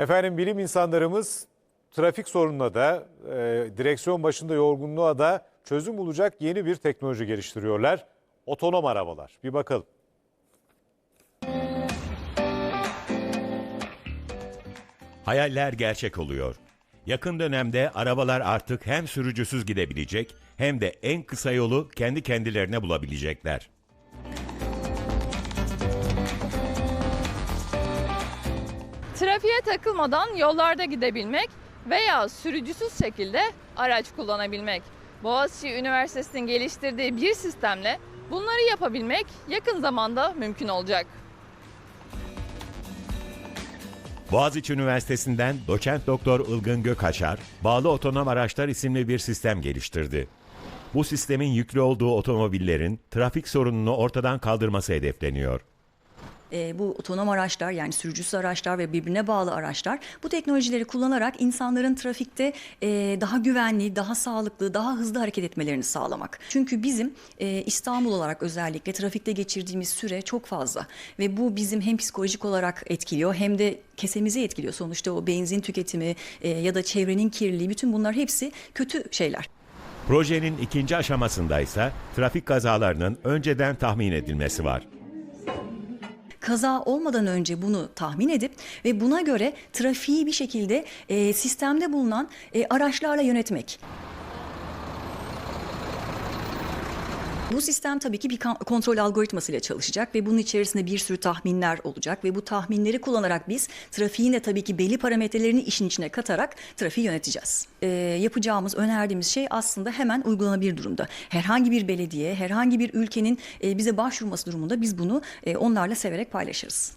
Efendim bilim insanlarımız trafik sorununa da e, direksiyon başında yorgunluğa da çözüm bulacak yeni bir teknoloji geliştiriyorlar. Otonom arabalar. Bir bakalım. Hayaller gerçek oluyor. Yakın dönemde arabalar artık hem sürücüsüz gidebilecek hem de en kısa yolu kendi kendilerine bulabilecekler. Trafiğe takılmadan yollarda gidebilmek veya sürücüsüz şekilde araç kullanabilmek. Boğaziçi Üniversitesi'nin geliştirdiği bir sistemle bunları yapabilmek yakın zamanda mümkün olacak. Boğaziçi Üniversitesi'nden doçent doktor Ilgın Gökaçar, bağlı otonom araçlar isimli bir sistem geliştirdi. Bu sistemin yüklü olduğu otomobillerin trafik sorununu ortadan kaldırması hedefleniyor. E, bu otonom araçlar yani sürücüsüz araçlar ve birbirine bağlı araçlar bu teknolojileri kullanarak insanların trafikte e, daha güvenli, daha sağlıklı, daha hızlı hareket etmelerini sağlamak. Çünkü bizim e, İstanbul olarak özellikle trafikte geçirdiğimiz süre çok fazla ve bu bizim hem psikolojik olarak etkiliyor hem de kesemizi etkiliyor. Sonuçta o benzin tüketimi e, ya da çevrenin kirliliği bütün bunlar hepsi kötü şeyler. Projenin ikinci aşamasında ise trafik kazalarının önceden tahmin edilmesi var. Kaza olmadan önce bunu tahmin edip ve buna göre trafiği bir şekilde e, sistemde bulunan e, araçlarla yönetmek. Bu sistem tabii ki bir kontrol algoritması ile çalışacak ve bunun içerisinde bir sürü tahminler olacak ve bu tahminleri kullanarak biz trafiğin de tabii ki belli parametrelerini işin içine katarak trafiği yöneteceğiz. Ee, yapacağımız, önerdiğimiz şey aslında hemen uygulanabilir durumda. Herhangi bir belediye, herhangi bir ülkenin e, bize başvurması durumunda biz bunu e, onlarla severek paylaşırız.